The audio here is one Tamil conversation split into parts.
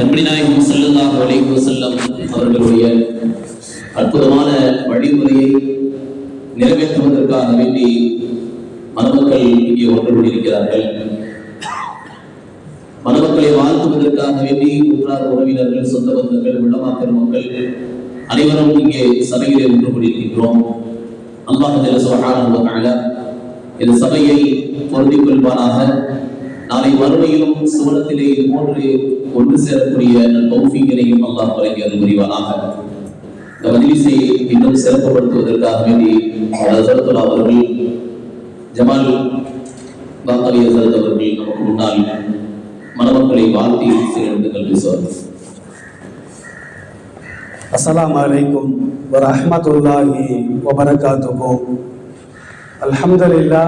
நம்பி நாயகம் செல்லல்லாஹு அலைஹி வஸல்லம் அவர்களுடைய அற்புதமான வழிமுறையை நிறைவேற்றுவதற்காக வேண்டி மணமக்கள் இங்கே ஒன்று கூடியிருக்கிறார்கள் மணமக்களை வாழ்த்துவதற்காக வேண்டி உற்றார் உறவினர்கள் சொந்த பந்தங்கள் உள்ளமா பெருமக்கள் அனைவரும் இங்கே சபையிலே ஒன்று கூடியிருக்கின்றோம் அல்லாஹ் ஜல்ல சுப்ஹானஹு இந்த சபையை பொருந்திக் கொள்வானாக. நாளை மறுமையிலும் சுவனத்திலே இது போன்று ஒன்று சேரக்கூடிய கௌஃபிகனையும் அல்லாஹ் வழங்கி அது புரிவானாக இந்த மதிலிசை இன்னும் சிறப்புப்படுத்துவதற்காக வேண்டி ரசரத்துல்லா அவர்கள் ஜமால் பாத்தாலி ஹசரத் அவர்கள் நமக்கு முன்னால் மணமக்களை வாழ்த்தி சேர்ந்துகள் பேசுவார் அஸ்லாம் வலைக்கும் வரமத்துல்லாஹி வபரகாத்துக்கும் அலமதுல்லா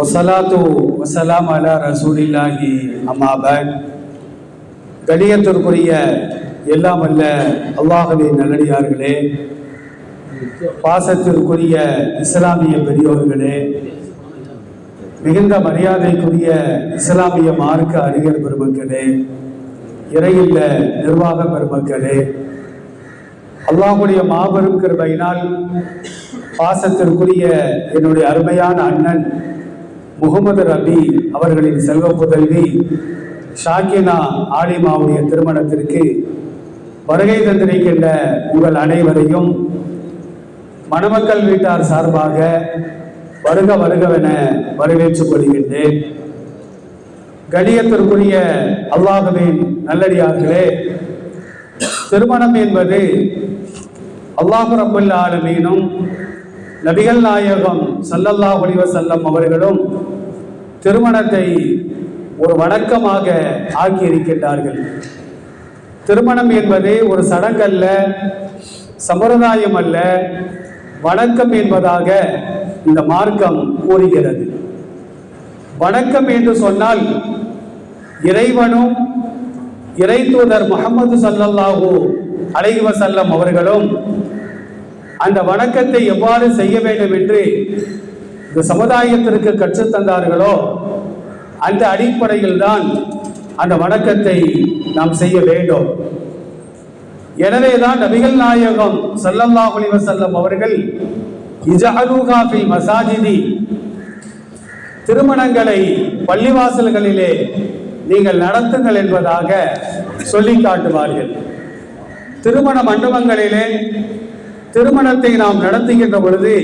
ஒசலாத்து வசலாம் அலா ரசூலில்லாஹி. அம்மாபட் கணியத்திற்குரிய எல்லாம் அல்ல அல்லாஹவே நல்லடியார்களே. பாசத்திற்குரிய இஸ்லாமிய பெரியோர்களே. மிகுந்த மரியாதைக்குரிய இஸ்லாமிய மார்க்க அறிஞர் பெருமக்களே. இறையில்ல நிர்வாக பெருமக்களே. அல்லாஹுடைய மாபெரும் கருவையினால் பாசத்திற்குரிய என்னுடைய அருமையான அண்ணன் முகமது ரபி அவர்களின் செல்வ புதல்வி ஷாக்கினா ஆலிமாவுடைய திருமணத்திற்கு வருகை தந்திருக்கின்ற உங்கள் அனைவரையும் மணமக்கள் வீட்டார் சார்பாக வருக வருகவென வரவேற்றுக் கொள்கின்றேன் கணியத்திற்குரிய அல்லாஹுவின் நல்லடியார்களே திருமணம் என்பது அல்லாஹு ரபுல் ஆலமீனும் நபிகள் நாயகம் சல்லல்லா ஒளிவ செல்லம் அவர்களும் திருமணத்தை ஒரு வணக்கமாக ஆக்கி இருக்கின்றார்கள் திருமணம் என்பது ஒரு சடங்கல்ல சம்பிரதாயம் அல்ல வணக்கம் என்பதாக இந்த மார்க்கம் கூறுகிறது. வணக்கம் என்று சொன்னால் இறைவனும் இறை தூதர் முகமது சல்லல்லாஹூ அலைவசல்லம் அவர்களும் அந்த வணக்கத்தை எவ்வாறு செய்ய வேண்டும் என்று இந்த சமுதாயத்திற்கு கற்றுத்தந்தார்களோ அந்த அடிப்படையில் தான் அந்த வணக்கத்தை நாம் செய்ய வேண்டும். எனவேதான் நபிகள் நாயகம் ஸல்லல்லாஹு ஒளிவ செல்லம் அவர்கள் இஜஅலுஹா மசாஜிதி திருமணங்களை பள்ளிவாசல்களிலே நீங்கள் நடத்துங்கள் என்பதாக சொல்லி காட்டுவார்கள். திருமண மண்டபங்களிலே திருமணத்தை நாம் நடத்துகின்ற பொழுது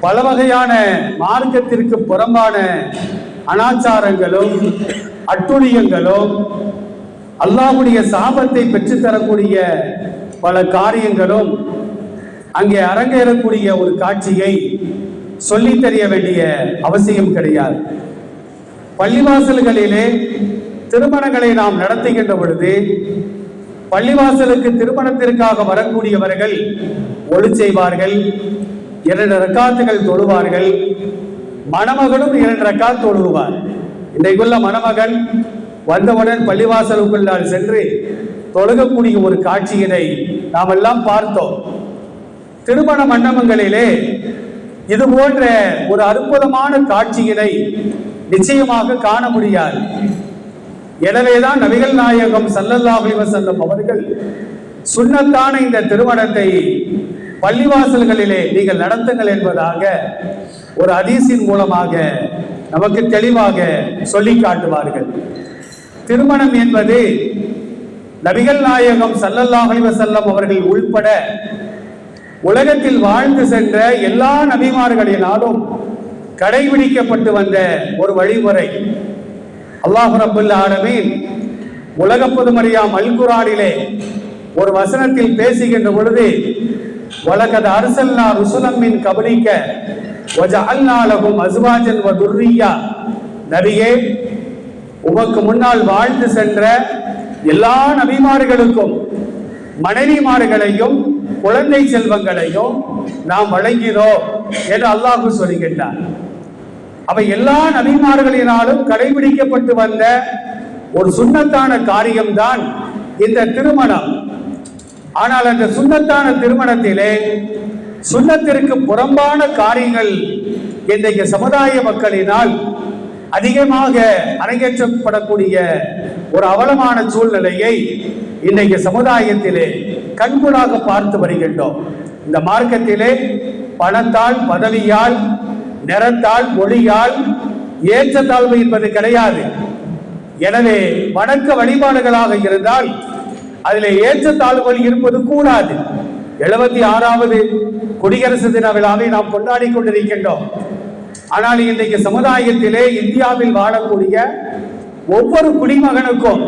பல வகையான மார்க்கத்திற்கு புறம்பான அனாச்சாரங்களும் அட்டுழியங்களும் அல்லாவுடைய சாபத்தை பெற்றுத்தரக்கூடிய பல காரியங்களும் அங்கே அரங்கேறக்கூடிய ஒரு காட்சியை சொல்லித் தெரிய வேண்டிய அவசியம் கிடையாது. பள்ளிவாசல்களிலே திருமணங்களை நாம் நடத்துகின்ற பொழுது பள்ளிவாசலுக்கு திருமணத்திற்காக வரக்கூடியவர்கள் ஒளி செய்வார்கள் இரண்டு ரக்காத்துகள் தொழுவார்கள் மணமகனும் இரண்டு ரக்காத் தொழுவார். இன்றைக்குள்ள மணமகன் வந்தவுடன் பள்ளிவாசலுக்குள்ளால் சென்று தொழுகக்கூடிய ஒரு காட்சியினை நாம் எல்லாம் பார்த்தோம். திருமண மண்டபங்களிலே இது போன்ற ஒரு அற்புதமான காட்சியினை நிச்சயமாக காண முடியாது. எனவேதான் நபிகள் நாயகம் சல்லல்லா அலைஹி அவர்கள் சுண்ணத்தான இந்த திருமணத்தை பள்ளிவாசல்களிலே நீங்கள் நடத்துங்கள் என்பதாக ஒரு அதிசின் மூலமாக நமக்கு தெளிவாக சொல்லி காட்டுவார்கள். திருமணம் என்பது நபிகள் நாயகம் ஸல்லல்லாஹு செல்லம் அவர்கள் உள்பட உலகத்தில் வாழ்ந்து சென்ற எல்லா நபிமார்களினாலும் கடைபிடிக்கப்பட்டு வந்த ஒரு வழிமுறை. அல்லாஹு ரபுல் ஆலமீன் உலக பொதுமறியாம் அல்குரானிலே ஒரு வசனத்தில் பேசுகின்ற பொழுது வலகத அரசல்லா ருசுலம்மின் கபலிக்க வஜ அல்லாலகும் அசுவாஜன் வ துர்ரியா. நபியே உமக்கு முன்னால் வாழ்ந்து சென்ற எல்லா நபிமார்களுக்கும் மனைவிமார்களையும் குழந்தை செல்வங்களையும் நாம் வழங்கினோம் என்று அல்லாஹு சொல்கின்றார் அவை எல்லா நபிமார்களினாலும் கடைபிடிக்கப்பட்டு வந்த ஒரு சுண்ணத்தான காரியம்தான் இந்த திருமணம். ஆனால் அந்த சுண்ணத்தான திருமணத்திலே சுண்ணத்திற்கு புறம்பான காரியங்கள் இன்றைக்கு சமுதாய மக்களினால் அதிகமாக அரங்கேற்றப்படக்கூடிய ஒரு அவலமான சூழ்நிலையை இன்றைக்கு சமுதாயத்திலே கண்கூடாக பார்த்து வருகின்றோம். இந்த மார்க்கத்திலே பணத்தால் பதவியால் நிறத்தால் மொழியால் ஏற்றத்தாழ்வு என்பது கிடையாது. எனவே வணக்க வழிபாடுகளாக இருந்தால் அதிலே ஏற்றத்தாழ்வுகள் இருப்பது கூடாது. எழுபத்தி ஆறாவது குடியரசு தின விழாவை நாம் கொண்டாடி கொண்டிருக்கின்றோம். ஆனால் இன்றைக்கு சமுதாயத்திலே இந்தியாவில் வாழக்கூடிய ஒவ்வொரு குடிமகனுக்கும்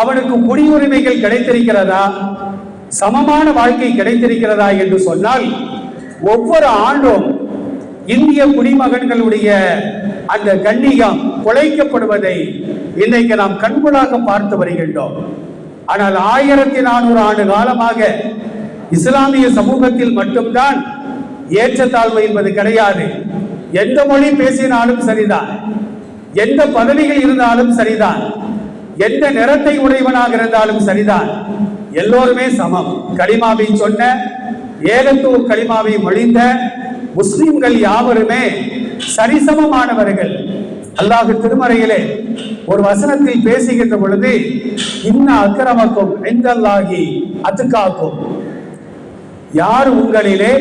அவனுக்கு குடியுரிமைகள் கிடைத்திருக்கிறதா? சமமான வாழ்க்கை கிடைத்திருக்கிறதா என்று சொன்னால் ஒவ்வொரு ஆண்டும் இந்திய குடிமகன்களுடைய அந்த கண்ணியம் குலைக்கப்படுவதை இன்றைக்கு நாம் கண்கூடாக பார்த்து வருகின்றோம். ஆனால் ஆயிரத்தி நானூறு ஆண்டு காலமாக இஸ்லாமிய சமூகத்தில் மட்டும்தான் ஏற்றத்தாழ்வு என்பது கிடையாது. எந்த மொழி பேசினாலும் சரிதான். எந்த பதவிகள் இருந்தாலும் சரிதான். எந்த நிறத்தை உடையவனாக இருந்தாலும் சரிதான். எல்லோருமே சமம். களிமாவை சொன்ன ஏகத்துவ கலிமாவை மொழிந்த முஸ்லிம்கள் யாவருமே சரிசமமானவர்கள். அல்லாஹு திருமறையிலே ஒரு வசனத்தில் பேசுகின்ற பொழுது இன்ன அக்கிரமக்கும் எங்கல்லாகி அத்துக்காக்கும் யார் உங்களிலே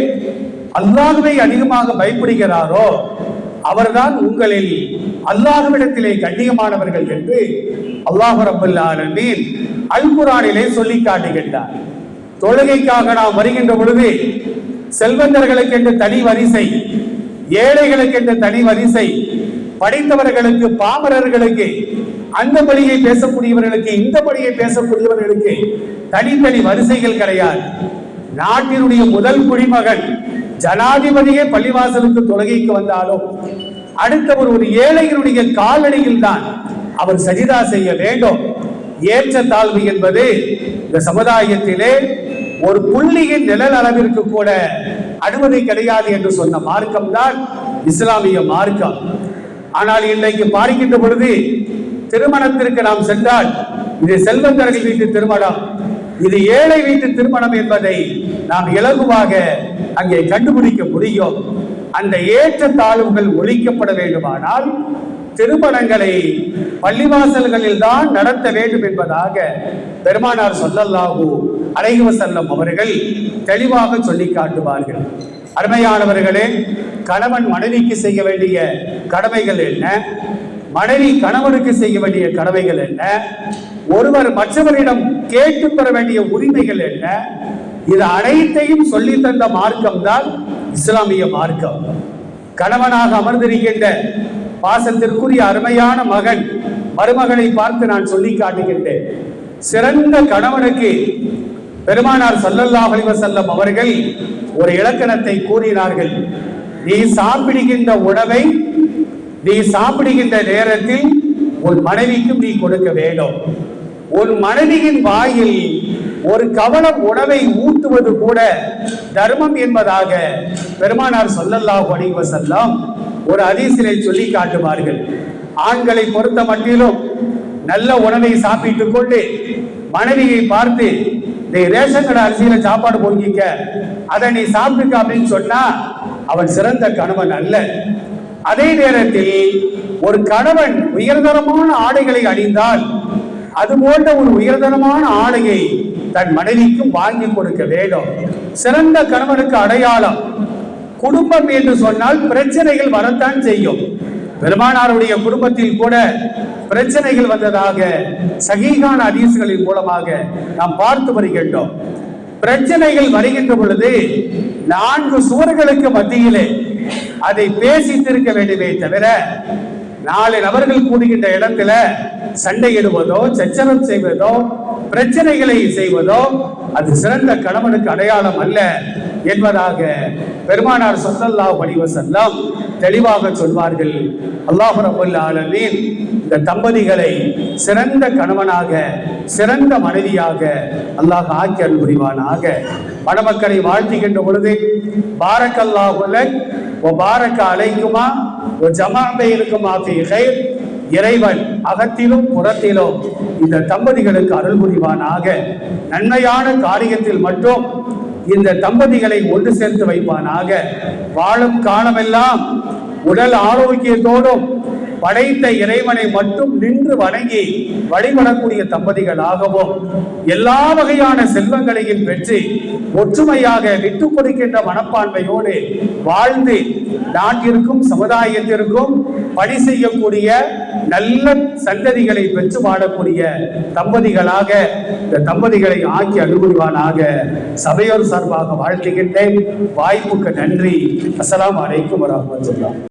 அல்லாஹுவை அதிகமாக பயப்படுகிறாரோ அவர்தான் உங்களில் அல்லாஹுவிடத்திலே கண்ணியமானவர்கள் என்று அல்லாஹு ரப்பல் ஆலமீன் அல் குரானிலே சொல்லி காட்டுகின்றார். தொழுகைக்காக நாம் வருகின்ற பொழுது செல்வந்தர்களுக்கென்று தனி வரிசை ஏழைகளுக்கென்று தனி வரிசை படித்தவர்களுக்கு பாமரர்களுக்கு அந்த மொழியை பேசக்கூடியவர்களுக்கு இந்த மொழியை பேசக்கூடியவர்களுக்கு தனித்தனி வரிசைகள் கிடையாது. நாட்டினுடைய முதல் குடிமகன் ஜனாதிபதியே பள்ளிவாசலுக்கு தொழுகைக்கு வந்தாலும் அடுத்தவர் ஒரு ஏழைகளுடைய காலடியில் தான் அவர் சஜிதா செய்ய வேண்டும். ஏற்ற தாழ்வு என்பது இந்த சமுதாயத்திலே ஒரு புள்ளியின் நிழல் அளவிற்கு கூட அனுமதி கிடையாது என்று சொன்ன மார்க்கம் தான் இஸ்லாமிய மார்க்கம். ஆனால் இன்றைக்கு பார்க்கின்ற பொழுது திருமணத்திற்கு நாம் சென்றால் இது செல்வந்தர்கள் வீட்டு திருமணம் இது ஏழை வீட்டு திருமணம் என்பதை நாம் இலகுவாக அங்கே கண்டுபிடிக்க முடியும். அந்த ஏற்ற தாழ்வுகள் ஒழிக்கப்பட வேண்டுமானால் திருமணங்களை பள்ளிவாசல்களில் தான் நடத்த வேண்டும் என்பதாக பெருமானார் சொல்லல்லாஹு அலைஹி வஸல்லம் அவர்கள் தெளிவாக சொல்லி காட்டுவார்கள். அருமையானவர்களே கணவன் மனைவிக்கு செய்ய வேண்டிய கடமைகள் என்ன? மனைவி கணவனுக்கு செய்ய வேண்டிய கடமைகள் என்ன? ஒருவர் மற்றவரிடம் கேட்டு பெற வேண்டிய உரிமைகள் என்ன? இது அனைத்தையும் சொல்லி தந்த மார்க்கம் தான் இஸ்லாமிய மார்க்கம். கணவனாக அமர்ந்திருக்கின்ற பாசத்திற்குரிய அருமையான மகன் மருமகனை பார்த்து நான் சொல்லி காட்டுகின்றேன். சிறந்த கணவனுக்கு பெருமானார் சல்லல்லா அலைஹி செல்லம் அவர்கள் ஒரு இலக்கணத்தை கூறினார்கள். நீ சாப்பிடுகின்ற உணவை நீ சாப்பிடுகின்ற நேரத்தில் உன் மனைவிக்கும் நீ கொடுக்க வேண்டும். உன் மனைவியின் வாயில் ஒரு கவலம் உணவை ஊட்டுவது கூட தர்மம் என்பதாக பெருமானார் சொல்லல்லா வணிக செல்லம் ஒரு அதிசிலை சொல்லி காட்டுவார்கள். ஆண்களை பொறுத்த மட்டிலும் நல்ல உணவை சாப்பிட்டுக் கொண்டு மனைவியை பார்த்து நீ ரேஷன் கடை அரிசியில சாப்பாடு பொங்கிக்க அதை நீ சாப்பிட்டுக்க அப்படின்னு சொன்னா அவன் சிறந்த கணவன் அல்ல. அதே நேரத்தில் ஒரு கணவன் உயர்தரமான ஆடைகளை அணிந்தால் அது போன்ற ஒரு உயர்தரமான ஆடையை தன் மனைவிக்கும் வாங்கி கொடுக்க வேண்டும். சிறந்த கணவனுக்கு அடையாளம் குடும்பம் என்று சொன்னால் பிரச்சனைகள் வரத்தான் செய்யும். பெருமானாருடைய குடும்பத்தில் கூட பிரச்சனைகள் வந்ததாக சகீகான ஹதீஸ்களின் மூலமாக நாம் பார்த்து வருகின்றோம். பிரச்சனைகள் வருகின்ற பொழுது நான்கு சுவர்களுக்கு மத்தியிலே அதை பேசி தீர்க்க வேண்டுமே தவிர நாலு நபர்கள் கூடுகின்ற இடத்துல சண்டையிடுவதோ சச்சரம் செய்வதோ பிரச்சனைகளை செய்வதோ அது சிறந்த கணவனுக்கு அடையாளம் அல்ல என்பதாக பெருமானார் ஸல்லல்லாஹு அலைஹி செல்லம் தெளிவாக சொல்வார்கள். அல்லாஹ் ரப்பல் ஆலமீன் இந்த தம்பதிகளை சிறந்த கணவனாக சிறந்த மனைவியாக அல்லாஹ் ஆக்கி அருள் புரிவானாக மணமக்களை வாழ்த்துகின்ற பொழுது பாரக்கல்லாஹு லக் பாரக்க அலைக்குமா ஓ ஜமா பைனக்குமா இறைவன் அகத்திலும் புறத்திலும் இந்த தம்பதிகளுக்கு அருள் புரிவானாக. நன்மையான காரியத்தில் மட்டும் இந்த தம்பதிகளை ஒன்று சேர்த்து வைப்பானாக. வாழும் காலமெல்லாம் உடல் ஆரோக்கியத்தோடும் படைத்த இறைவனை மட்டும் நின்று வணங்கி வழிபடக்கூடிய தம்பதிகளாகவும் எல்லா வகையான செல்வங்களையும் பெற்று ஒற்றுமையாக விட்டுக் கொடுக்கின்ற மனப்பான்மையோடு வாழ்ந்து நாட்டிற்கும் சமுதாயத்திற்கும் பணி செய்யக்கூடிய நல்ல சந்ததிகளை பெற்று வாழக்கூடிய தம்பதிகளாக இந்த தம்பதிகளை ஆக்கி அனுபவிவானாக சபையோர் சார்பாக வாழ்த்துகின்றேன். வாய்ப்புக்கு நன்றி. அஸ்லாம் அலைக்கும் வரஹ்மத்துல்லாஹ்.